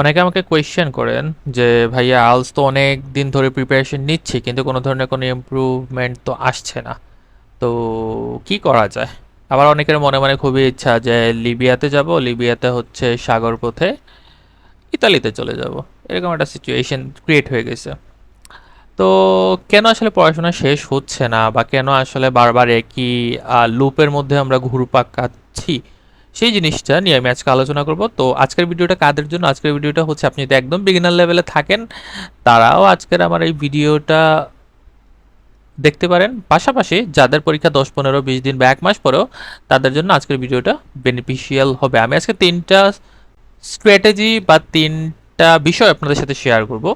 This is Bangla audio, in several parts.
অনেকে আমাকে কোয়েশ্চেন করেন যে, ভাইয়া, আলস তো অনেক দিন ধরে প্রিপারেশন নিচ্ছি, কিন্তু কোনো ধরনের কোনো ইমপ্রুভমেন্ট তো আসছে না। তো কি করা যায়? আবার অনেকের মনে মনে খুবই ইচ্ছা যে, লিবিয়াতে যাব, লিবিয়াতে হচ্ছে সাগর পথে ইতালিতে চলে যাব। এরকম একটা সিচুয়েশন ক্রিয়েট হয়ে গেছে। তো কেন আসলে পড়াশোনা শেষ হচ্ছে না? বা কেন আসলে বারবার একই লুপের মধ্যে আমরা ঘুরপাক খাচ্ছি? সেই জিনিসটা নিয়ে আমি আজকে আলোচনা করব। তো আজকের ভিডিওটা কাদের জন্য? আজকের ভিডিওটা হচ্ছে আপনি যদি একদম বিগিনার লেভেলে থাকেন, তারাও আজকের আমার এই ভিডিওটা দেখতে পারেন। পাশাপাশি যাদের পরীক্ষা দশ, পনেরো, বিশ দিন বা এক মাস পরেও, তাদের জন্য আজকের ভিডিওটা বেনিফিশিয়াল হবে। আমি আজকে তিনটা স্ট্র্যাটেজি বা তিনটা বিষয় আপনাদের সাথে শেয়ার করব,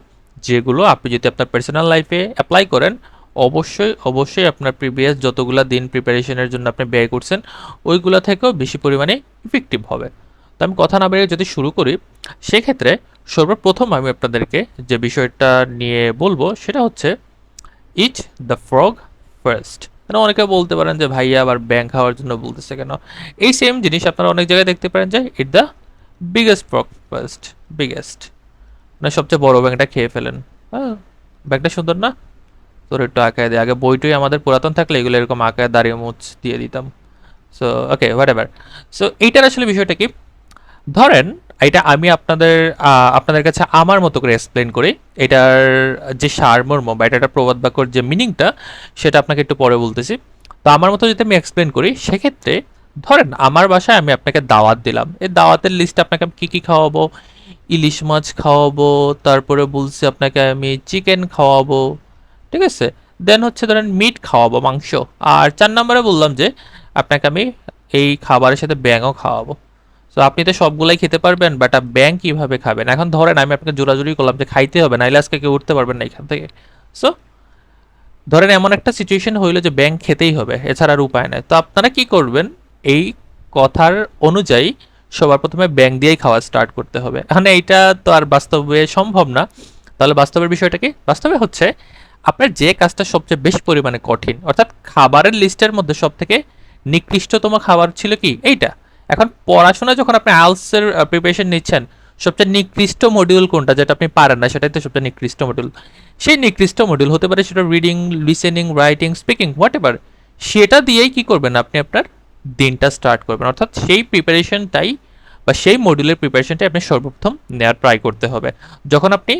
যেগুলো আপনি যদি আপনার পার্সোনাল লাইফে অ্যাপ্লাই করেন অবশ্যই অবশ্যই আপনার প্রিভিয়াস যতগুলো দিন প্রিপারেশনের জন্য আপনি ব্যয় করছেন, ওইগুলো থেকেও বেশি পরিমাণে ইফেক্টিভ হবে। তো আমি কথা না বেরিয়ে যদি শুরু করি, সেক্ষেত্রে সর্বপ্রথম আমি আপনাদেরকে যে বিষয়টা নিয়ে বলব, সেটা হচ্ছে ইট দ্য ফ্রগ ফার্স্ট কেন অনেকে বলতে পারেন যে, ভাইয়া, আবার ব্যাং খাওয়ার জন্য বলতেছে কেন? এই সেম জিনিস আপনারা অনেক জায়গায় দেখতে পারেন যে it the biggest frog first biggest মানে সবচেয়ে বড় ব্যাংকটা খেয়ে ফেলেন। হ্যাঁ ব্যাংকটা সুন্দর না? তোর একটু আঁকায় দিয়ে আগে বইটই আমাদের পুরাতন থাকলে এগুলো এরকম আঁকায় দাঁড়িয়ে মুচ দিয়ে দিতাম। So okay whatever so এইটার আসলে বিষয়টা কি? ধরেন, এটা আমি আপনাদের আপনাদের কাছে আমার মতো করে এক্সপ্লেন করি। এটার যে সারমর্ম বা এটা প্রবাদ বাক্যর যে মিনিংটা সেটা আপনাকে একটু পরে বলতেছি। তো আমার মতো যদি আমি এক্সপ্লেন করি, সেক্ষেত্রে ধরেন, আমার বাসায় আমি আপনাকে দাওয়াত দিলাম। এই দাওয়াতের লিস্টে আপনাকে আমি কী কী খাওয়াবো? ইলিশ মাছ খাওয়াবো, তারপরে বলছি আপনাকে আমি চিকেন খাওয়াবো। ঠিক আছে? দেন হচ্ছে ধরেন মিট খাওয়াবো, মাংস। আর চার নম্বরে বললাম যে, আপনাকে আমি এই খাবারের সাথে ব্যাঙও খাওয়াবো। তো আপনি তো সবগুলাই খেতে পারবেন বাট ব্যাং কীভাবে খাবেন? এখন ধরেন আমি আপনাকে জোরাজুরি করলাম যে খাইতে হবে, নাইলে আজকে কেউ উঠতে পারবেন না এখান থেকে। সো ধরেন এমন একটা সিচুয়েশন হইল যে ব্যাংক খেতেই হবে, এছাড়া আর উপায় নাই। তো আপনারা কি করবেন? এই কথার অনুযায়ী সবার প্রথমে ব্যাংক দিয়েই খাওয়া স্টার্ট করতে হবে। এখন এইটা তো আর বাস্তবে সম্ভব না। তাহলে বাস্তবের বিষয়টা কি? বাস্তবে হচ্ছে আপনার যে কাজটা সবচেয়ে বেশি পরিমাণে কঠিন, অর্থাৎ খাবারের লিস্টের মধ্যে সব থেকে নিকৃষ্টতম খাবার ছিল কি? এইটা। এখন পড়াশোনা যখন আপনি আলসের প্রিপারেশন নিচ্ছেন, সবচেয়ে নিকৃষ্ট মডিউল কোনটা যেটা আপনি পারেন না, সেটাই তো সবচেয়ে নিকৃষ্ট মডিউল সেই নিকৃষ্ট মডিউল হতে পারে সেটা reading listening writing speaking whatever সেটা দিয়েই কি করবেন আপনি আপনার দিনটা স্টার্ট করবেন। অর্থাৎ সেই প্রিপারেশনটাই বা সেই মডিউলের প্রিপারেশনটাই আপনি সর্বপ্রথম নেওয়ার ট্রাই করতে হবে। যখন আপনি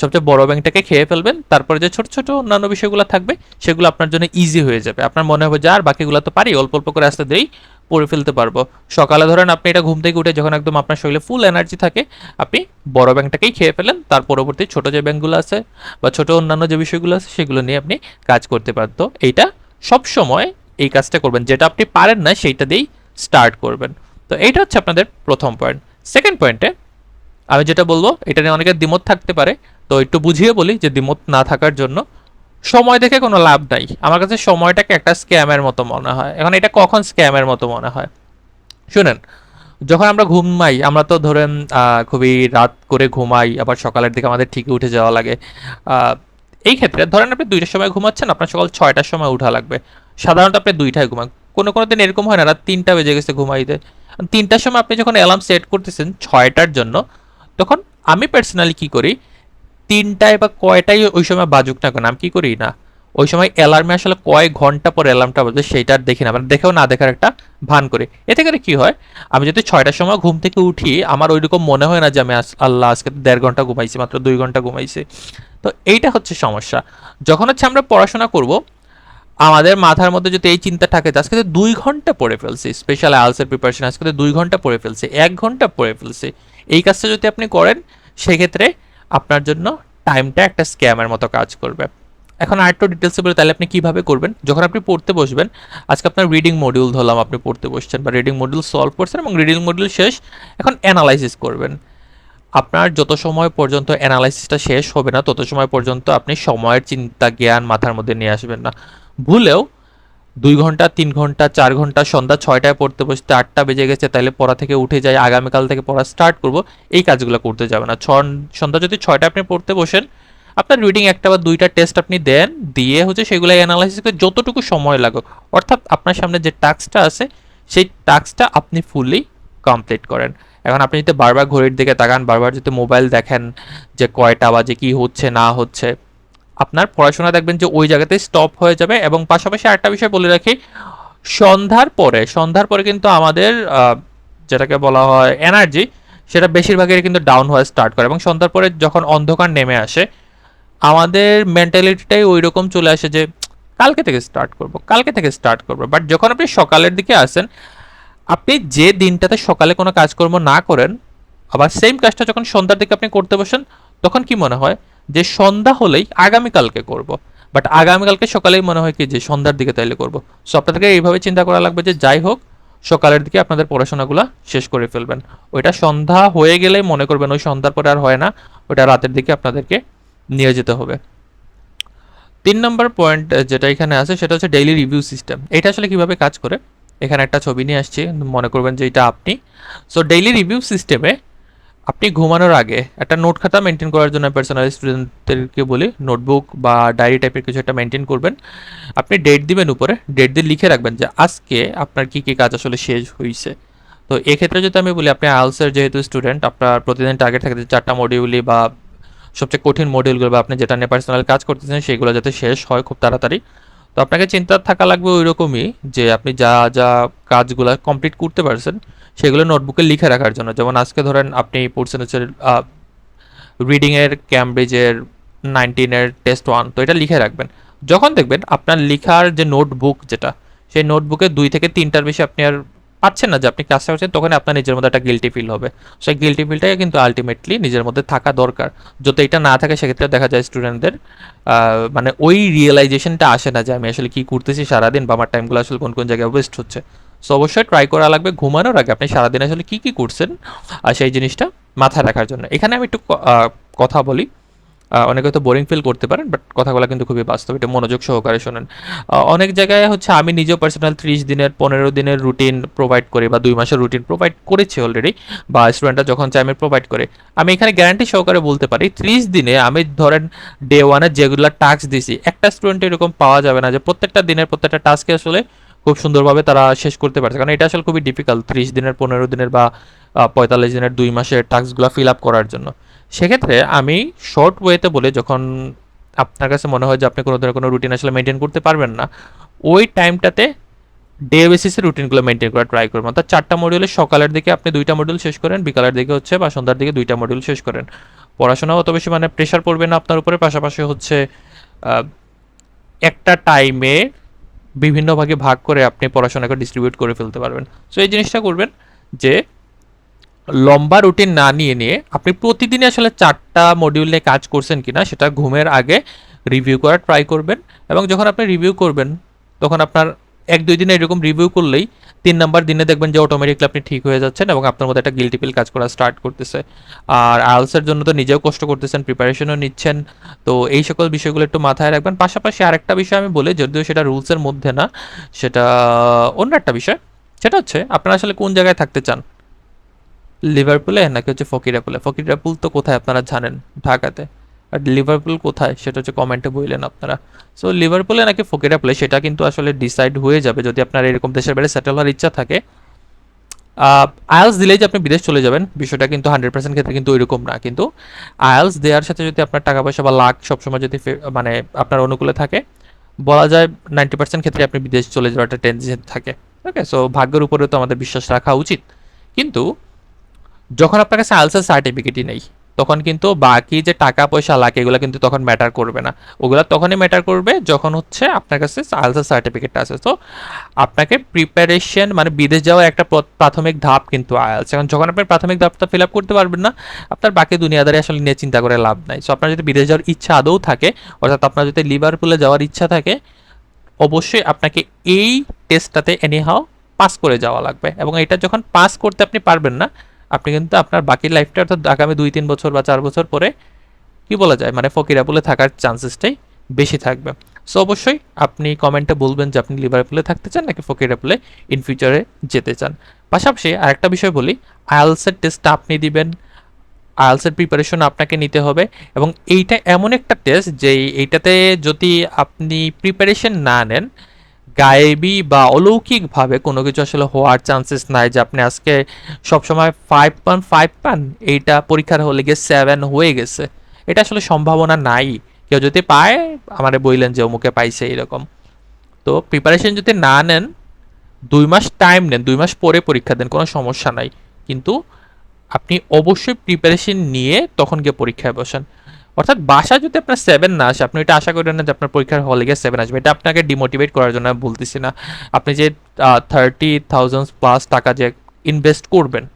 সবচেয়ে বড় ব্যাংকটাকে খেয়ে ফেলবেন, তারপরে যে ছোট ছোট অন্যান্য বিষয়গুলো থাকবে, সেগুলো আপনার জন্য ইজি হয়ে যাবে। আপনার মনে হবে যে আর বাকিগুলো তো পারি, অল্প অল্প করে আস্তে দিয়েই পড়ে ফেলতে পারব। সকালে ধরেন আপনি এটা ঘুম থেকে উঠে যখন একদম আপনার শরীরে ফুল এনার্জি থাকে, আপনি বড় ব্যাংকটাকেই খেয়ে ফেলেন, তার পরবর্তী ছোট যে ব্যাংকগুলো আছে বা ছোট অন্যান্য যে বিষয়গুলো আছে, সেগুলো নিয়ে আপনি কাজ করতে পারতো এইটা সব সময় এই কাজটা করবেন, যেটা আপনি পারেন না, সেইটা দিয়েই স্টার্ট করবেন। তো এইটা হচ্ছে আপনাদের প্রথম পয়েন্ট সেকেন্ড পয়েন্টে আমি যেটা বলব, এটা নিয়ে অনেকের দ্বিমত থাকতে পারে তো একটু বুঝিয়ে বলি যে দ্বিমত না থাকার জন্য সময় দেখে কোনো লাভ নাই। আমার কাছে সময়টাকে একটা স্ক্যামের মতো মনে হয়। এখন এটা কখন স্ক্যামের মতো মনে হয়? শুনেন, যখন আমরা ঘুমাই, আমরা তো ধরেন খুবই রাত করে ঘুমাই, আবার সকালের দিকে আমাদের ঠিকই উঠে যাওয়া লাগে। এই ক্ষেত্রে ধরেন আপনি দুইটার সময় ঘুমাচ্ছেন, আপনার সকাল ছয়টার সময় উঠা লাগবে। সাধারণত আপনি দুইটায় ঘুমান। কোনো কোনো দিন এরকম হয় না, রাত তিনটা বেজে গেছে ঘুমাইতে। তিনটার সময় আপনি যখন অ্যালার্ম সেট করতেছেন ছয়টার জন্য, তখন আমি পার্সোনালি কি করি তিনটায় বা কয়টাই ওই সময় বাজুক না কেন? আমি কি করি না? ওই সময় অ্যালার্মে আসলে কয় ঘণ্টা পর অ্যালার্মটা বাজে সেইটা আর দেখি না। মানে দেখেও না দেখার একটা ভান করি। এতে করে কি হয়? আমি যদি ছয়টার সময় ঘুম থেকে উঠি, আমার ওইরকম মনে হয় না যে আমি আল্লাহ আজকে দেড় ঘণ্টা ঘুমাইছি, মাত্র দুই ঘণ্টা ঘুমাইছি। তো এইটা হচ্ছে সমস্যা। যখন হচ্ছে আমরা পড়াশোনা করব, আমাদের মাথার মধ্যে যদি এই চিন্তা থাকে আজকে তো দুই ঘণ্টা পড়ে ফেলছি স্পেশাল আলসের প্রিপারেশন আজকে তো দুই ঘণ্টা পড়ে ফেলছি, এক ঘণ্টা পড়ে ফেলছি, এই কাজটা যদি আপনি করেন, সেক্ষেত্রে আপনার জন্য টাইমটা একটা স্ক্যামের মতো কাজ করবে। এখন আরেকটু ডিটেলসে বলে, তাহলে আপনি কীভাবে করবেন? যখন আপনি পড়তে বসবেন, আজকে আপনার রিডিং মডিউল ধরলাম আপনি পড়তে বসছেন বা রিডিং মডিউল সলভ করছেন এবং রিডিং মডিউল শেষ, এখন অ্যানালাইসিস করবেন। আপনার যত সময় পর্যন্ত অ্যানালাইসিসটা শেষ হবে না, তত সময় পর্যন্ত আপনি সময়ের চিন্তা, জ্ঞান মাথার মধ্যে নিয়ে আসবেন না। ভুলেও দুই ঘণ্টা, তিন ঘণ্টা, চার ঘণ্টা, সন্ধ্যা ছয়টায় পড়তে বসতে আটটা বেজে গেছে, তাহলে পড়া থেকে উঠে যাই, আগামীকাল থেকে পড়া স্টার্ট করব, এই কাজগুলো করতে যাবে না। সন্ধ্যা যদি ছয়টা আপনি পড়তে বসেন, আপনার রিডিং একটা বা দুইটা টেস্ট আপনি দেন, দিয়ে হচ্ছে সেগুলো অ্যানালাইসিস করে যতটুকু সময় লাগুক, অর্থাৎ আপনার সামনে যে টাস্কটা আছে, সেই টাস্কটা আপনি ফুললি কমপ্লিট করেন। এখন আপনি যদি বারবার ঘড়ির দিকে তাকান, বারবার যদি মোবাইল দেখেন যে কয়টা বাজে, কি হচ্ছে, না হচ্ছে আপনার পড়াশোনা দেখবেন যে ওই জায়গাতে স্টপ হয়ে যাবে এবং পাশাপাশি আরেকটা বিষয় বলে রাখি, সন্ধ্যার পরে সন্ধ্যার পরে কিন্তু আমাদের যেটাকে বলা হয় এনার্জি সেটা বেশিরভাগের কিন্তু ডাউন হওয়া স্টার্ট করে এবং সন্ধ্যার পরে যখন অন্ধকার নেমে আসে, আমাদের মেন্টালিটিটাই ওই রকম চলে আসে যে কালকে থেকে স্টার্ট করব, কালকে থেকে স্টার্ট করব। বাট যখন আপনি সকালের দিকে আসেন, আপনি যে দিনটাতে সকালে কোনো কাজকর্ম না করেন, আবার সেম কাজটা যখন সন্ধ্যার দিকে আপনি করতে বসেন, তখন কি মনে হয়? যে সন্ধ্যা হলেই আগামীকালকে করব। বাট আগামীকালকে সকালেই মনে হয় কি যে সন্ধ্যার দিকে তাইলে করব। সো আপনাদেরকে এইভাবে চিন্তা করা লাগবে যে যাই হোক, সকালের দিকে আপনাদের পড়াশোনাগুলো শেষ করে ফেলবেন। ওইটা সন্ধ্যা হয়ে গেলে মনে করবেন ওই সন্ধ্যার পরে আর হয় না, ওইটা রাতের দিকে আপনাদেরকে নিয়ে যেতে হবে। তিন নম্বর পয়েন্ট যেটা এখানে আছে সেটা হচ্ছে ডেইলি রিভিউ সিস্টেম এটা আসলে কীভাবে কাজ করে? এখানে একটা ছবি নিয়ে আসছি, মনে করবেন যে এটা আপনি। সো ডেইলি রিভিউ সিস্টেমে আপনি ঘুমানোর আগে একটা নোট খাতা মেনটেন করার জন্য পার্সোনাল স্টুডেন্টদেরকে বলি নোটবুক বা ডায়েরি টাইপের কিছু একটা মেনটেন করবেন। আপনি ডেট দিবেন উপরে ডেট দিয়ে লিখে রাখবেন যে আজকে আপনার কী কী কাজ আসলে শেষ হয়েছে তো এক্ষেত্রে যদি আমি বলি, আপনি আলসের যেহেতু স্টুডেন্ট আপনার প্রতিদিন টার্গেট থাকে চারটা মডিউলি বা সবচেয়ে কঠিন মডিউলগুলো বা আপনি যেটা নিয়ে পার্সোনাল কাজ করতেছেন, সেগুলো যাতে শেষ হয় খুব তাড়াতাড়ি। তো আপনাকে চিন্তা থাকা লাগবে ওই রকমই যে আপনি যা যা কাজগুলো কমপ্লিট করতে পারছেন সেগুলো নোটবুকে লিখে রাখার জন্য। যেমন আজকে ধরেন আপনি পড়ছেন হচ্ছে রিডিংয়ের ক্যামব্রিজের নাইনটিনের টেস্ট ওয়ান তো এটা লিখে রাখবেন। যখন দেখবেন আপনার লেখার যে নোটবুক যেটা, সেই নোটবুকে দুই থেকে তিনটার বেশি আপনি আর পাচ্ছেন না যে আপনি কাজটা করছেন তখন আপনার নিজের মধ্যে একটা গিলটি ফিল হবে। সেই গিলটি ফিলটাই কিন্তু আলটিমেটলি নিজের মধ্যে থাকা দরকার। যদি এটা না থাকে, সেক্ষেত্রে দেখা যায় স্টুডেন্টদের মানে ওই রিয়েলাইজেশনটা আসে না যে আমি আসলে কী করতেছি, সারাদিন বা আমার টাইমগুলো আসলে কোন কোন জায়গায় ওয়েস্ট হচ্ছে। সো অবশ্যই ট্রাই করা লাগবে। ঘুমানোর আগে আপনি সারাদিন আসলে কী কী করছেন আর সেই জিনিসটা মাথায় রাখার জন্য। এখানে আমি একটু কথা বলি। অনেকে হয়তো বোরিং ফিল করতে পারেন বাট কথাগুলো কিন্তু খুবই বাস্তব। এটা মনোযোগ সহকারে শোনেন। অনেক জায়গায় হচ্ছে আমি নিজেও পার্সোনাল ত্রিশ দিনের, পনেরো দিনের রুটিন প্রোভাইড করি বা দুই মাসের রুটিন প্রোভাইড করেছি অলরেডি বা স্টুডেন্টরা যখন চাই আমি প্রোভাইড করে। আমি এখানে গ্যারান্টি সহকারে বলতে পারি, ত্রিশ দিনে আমি ধরেন ডে ওয়ানে যেগুলো টাস্ক দিছি, একটা স্টুডেন্ট এরকম পাওয়া যাবে না যে প্রত্যেকটা দিনের প্রত্যেকটা টাস্কে আসলে খুব সুন্দরভাবে তারা শেষ করতে পারছে। কারণ এটা আসলে খুবই ডিফিকাল্ট ত্রিশ দিনের, পনেরো দিনের বা পঁয়তাল্লিশ দিনের দুই মাসের টাস্কগুলো ফিল আপ করার জন্য। সেক্ষেত্রে আমি শর্ট ওয়েতে বলে যখন আপনার কাছে মনে হয় যে আপনি কোনো ধরনের কোনো রুটিন আসলে মেনটেন করতে পারবেন না, ওই টাইমটাতে ডে বেসিসে রুটিনগুলো মেনটেন করার ট্রাই করবেন। অর্থাৎ চারটা মডিউলে সকালের দিকে আপনি দুইটা মডিউল শেষ করেন, বিকালের দিকে হচ্ছে বা সন্ধ্যার দিকে দুইটা মডিউল শেষ করেন। পড়াশোনা অত বেশি মানে প্রেশার পড়বে না আপনার উপরে, পাশাপাশি হচ্ছে একটা টাইমে বিভিন্ন ভাগে ভাগ করে আপনি পড়াশোনাকে ডিস্ট্রিবিউট করে ফেলতে পারবেন। সো এই জিনিসটা করবেন যে, লম্বা রুটিন না নিয়ে নিয়ে আপনি প্রতিদিনই আসলে চারটা মডিউল নিয়ে কাজ করছেন কিনা সেটা ঘুমের আগে রিভিউ করার ট্রাই করবেন এবং যখন আপনি রিভিউ করবেন, তখন আপনার এক দুই দিনে এরকম রিভিউ করলেই তিন নাম্বার দিনে দেখবেন যে অটোমেটিকলি আপনি ঠিক হয়ে যাচ্ছেন এবং আপনার মধ্যে একটা গিলটি ফিল কাজ করা স্টার্ট করতেছে। আর আলসের জন্য তো নিজেও কষ্ট করতেছেন প্রিপারেশনও নিচ্ছেন। তো এই সকল বিষয়গুলো একটু মাথায় রাখবেন। পাশাপাশি আরেকটা বিষয় আমি বলি, যদিও সেটা রুলসের মধ্যে না, সেটা অন্য একটা বিষয়। সেটা হচ্ছে, আপনারা আসলে কোন জায়গায় থাকতে চান? লিভারপুলে নাকি হচ্ছে ফকিরাপুলে? ফকিরাপুল তো কোথায় আপনারা জানেন? ঢাকাতে। আর লিভারপুল কোথায়? সেটা হচ্ছে কমেন্টে বললেন আপনারা। সো লিভারপুলে নাকি ফকিরাপুলে সেটা কিন্তু আসলে ডিসাইড হয়ে যাবে যদি আপনার এরকম দেশের বাইরে সেটেল হওয়ার ইচ্ছা থাকে। আয়ালস দিলেই যে আপনি বিদেশ চলে যাবেন, বিষয়টা কিন্তু হান্ড্রেড পার্সেন্ট ক্ষেত্রে কিন্তু ওইরকম না। কিন্তু আয়ালস দেওয়ার সাথে যদি আপনার টাকা পয়সা বা লাখ সবসময় যদি মানে আপনার অনুকূলে থাকে, বলা যায় নাইনটি পার্সেন্ট ক্ষেত্রে আপনি বিদেশ চলে যাওয়ার একটা টেন্ডেন্সি থাকে। ওকে সো ভাগ্যের উপরে তো আমাদের বিশ্বাস রাখা উচিত। কিন্তু যখন আপনার কাছে আলসার সার্টিফিকেটই নেই তখন কিন্তু বাকি যে টাকা পয়সা লাগে, এগুলো কিন্তু তখন ম্যাটার করবে না। ওগুলো তখনই ম্যাটার করবে যখন হচ্ছে আপনার কাছে আলসার সার্টিফিকেটটা আছে। তো আপনাকে প্রিপারেশন মানে বিদেশ যাওয়ার একটা প্র- প্রাথমিক ধাপ কিন্তু আয়ালস এখন যখন আপনি প্রাথমিক ধাপটা ফিল আপ করতে পারবেন না, আপনার বাকি দুনিয়াদারি আসলে নিয়ে চিন্তা করে লাভ নাই। সো আপনার যদি বিদেশ যাওয়ার ইচ্ছা আদৌ থাকে, অর্থাৎ আপনার যদি লিভারপুলে যাওয়ার ইচ্ছা থাকে, অবশ্যই আপনাকে এই টেস্টটাতে এনিহাও পাস করে যাওয়া লাগবে। এবং এটা যখন পাস করতে আপনি পারবেন না আপনি কিন্তু আপনার বাকি লাইফটা অর্থাৎ আগামী দুই তিন বছর বা চার বছর পরে, কি বলা যায়? মানে ফকিরাপুলে থাকার চান্সেসটাই বেশি থাকবে। সো অবশ্যই আপনি কমেন্টে বলবেন যে আপনি লিভারপুলে থাকতে চান নাকি ফকিরাপুলে ইন ফিউচারে যেতে চান। পাশাপাশি আরেকটা বিষয় বলি আয়ালসের টেস্টটা আপনি দিবেন আয়ালসের প্রিপারেশন আপনাকে নিতে হবে এবং এইটা এমন একটা টেস্ট যে এইটাতে যদি আপনি প্রিপারেশন না নেন গায়েবী বা অলৌকিকভাবে কোনো কিছু আসলে হওয়ার চান্সেস নাই যে আপনি আজকে সবসময় ফাইভ পান ফাইভ পান, এইটা পরীক্ষার হলে গিয়ে সেভেন হয়ে গেছে। এটা আসলে সম্ভাবনা নাই। কেউ যদি পায়, আমারে বললেন যে অমুকে পাইছে এরকম তো প্রিপারেশন যদি না নেন, দুই মাস টাইম নেন, দুই মাস পরে পরীক্ষা দেন, কোনো সমস্যা নাই। কিন্তু আপনি অবশ্যই প্রিপারেশন নিয়ে তখন গিয়ে পরীক্ষায় বসেন। অর্থাৎ বাসা যদি আপনার সেভেন না আসে, আপনি এটা আশা করেন না যে আপনার পরীক্ষার হলে গিয়ে সেভেন আসবে। এটা আপনাকে ডিমোটিভেট করার জন্য বলতেছি না। আপনি যে থার্টি থাউজেন্ড প্লাস টাকা যে ইনভেস্ট করবেন,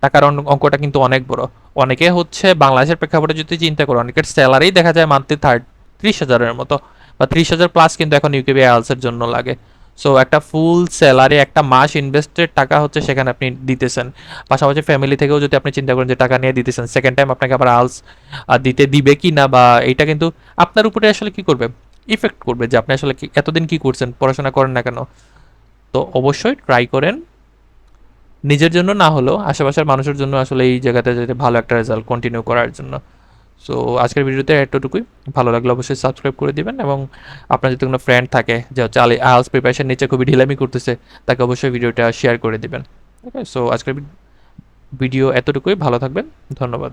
টাকার অঙ্ক- অঙ্কটা কিন্তু অনেক বড়। অনেকে হচ্ছে বাংলাদেশের প্রেক্ষাপটে যদি চিন্তা করো, অনেকের স্যালারি দেখা যায় মান্থলি থার্ড ত্রিশ হাজারের মতো বা ত্রিশ হাজার প্লাস কিন্তু এখন ইউকেবি আইএলসের জন্য লাগে। সো একটা ফুল স্যালারি একটা মাস ইনভেস্টেড টাকা হচ্ছে সেখানে আপনি দিতেছেন। পাশাপাশি ফ্যামিলি থেকেও যদি আপনি চিন্তা করেন যে টাকা নিয়ে দিতেছেন সেকেন্ড টাইম আপনাকে আবার আলস দিতে দিবে কি না বা এটা কিন্তু আপনার উপরে আসলে কি করবে? ইফেক্ট করবে যে আপনি আসলে এতদিন কি করছেন, পড়াশোনা করেন না কেন? তো অবশ্যই ট্রাই করেন। নিজের জন্য না হলেও আশেপাশের মানুষের জন্য আসলে এই জায়গাতে যদি ভালো একটা রেজাল্ট কন্টিনিউ করার জন্য। সো আজকের ভিডিওতে এতটুকুই। ভালো লাগলে অবশ্যই সাবস্ক্রাইব করে দিবেন এবং আপনার যদি কোনো ফ্রেন্ড থাকে যে হচ্ছে আলি আলস প্রিপারেশন নিচে খুবই ঢিলামি করতেছে, তাকে অবশ্যই ভিডিওটা শেয়ার করে দিবেন। ওকে সো আজকের ভিডিও এতটুকুই। ভালো থাকবেন। ধন্যবাদ।